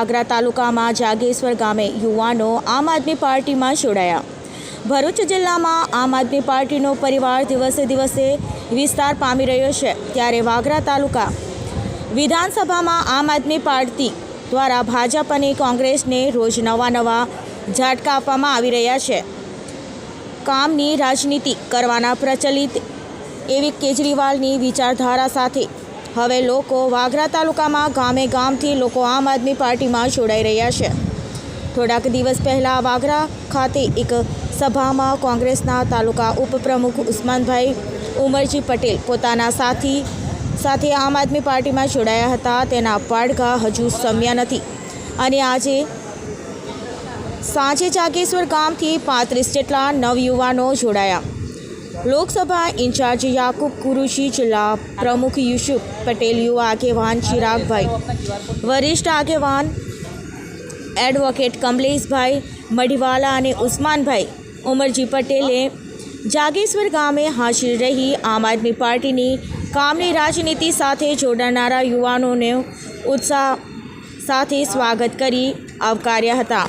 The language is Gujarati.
આગ્રા તાલુકામાં જાગેશ્વર ગામે યુવાનો આમ આદમી પાર્ટીમાં જોડાયા. ભરૂચ જિલ્લામાં આમ આદમી પાર્ટીનો પરિવાર દિવસે દિવસે વિસ્તાર પામી રહ્યો છે. ત્યારે વાગરા તાલુકા વિધાનસભામાં આમ આદમી પાર્ટી દ્વારા ભાજપ અને કોંગ્રેસને રોજ નવા નવા ઝાટકા આપવામાં આવી રહ્યા છે. કામની રાજનીતિ કરવાના પ્રચલિત એવી કેજરીવાલની વિચારધારા સાથે હવે લોકો વાઘરા તાલુકામાં ગામે ગામથી લોકો આમ આદમી પાર્ટીમાં જોડાઈ રહ્યા છે. થોડાક દિવસ પહેલાં વાઘરા ખાતે એક સભામાં કોંગ્રેસના તાલુકા ઉપપ્રમુખ ઉસ્માનભાઈ ઉમરજી પટેલ પોતાના સાથી સાથે આમ આદમી પાર્ટીમાં જોડાયા હતા. તેના પડઘા હજુ સમ્યા નથી. અને આજે સાંજે જાગેશ્વર ગામથી પાંત્રીસ જેટલા નવયુવાનો જોડાયા. લોકસભા ઇન્ચાર્જ યાકુબ કુરુશી, જિલ્લા પ્રમુખ યુસુફ પટેલ, યુવા આગેવાન ચિરાગભાઈ, વરિષ્ઠ આગેવાન એડવોકેટ કમલેશભાઈ મઢીવાલા અને ઉસ્માનભાઈ ઉમરજી પટેલે જાગેશ્વર ગામે હાજર રહી આમ આદમી પાર્ટીની કામની રાજનીતિ સાથે જોડાનારા યુવાનોને ઉત્સાહ સાથે સ્વાગત કરી આવકાર્યા હતા.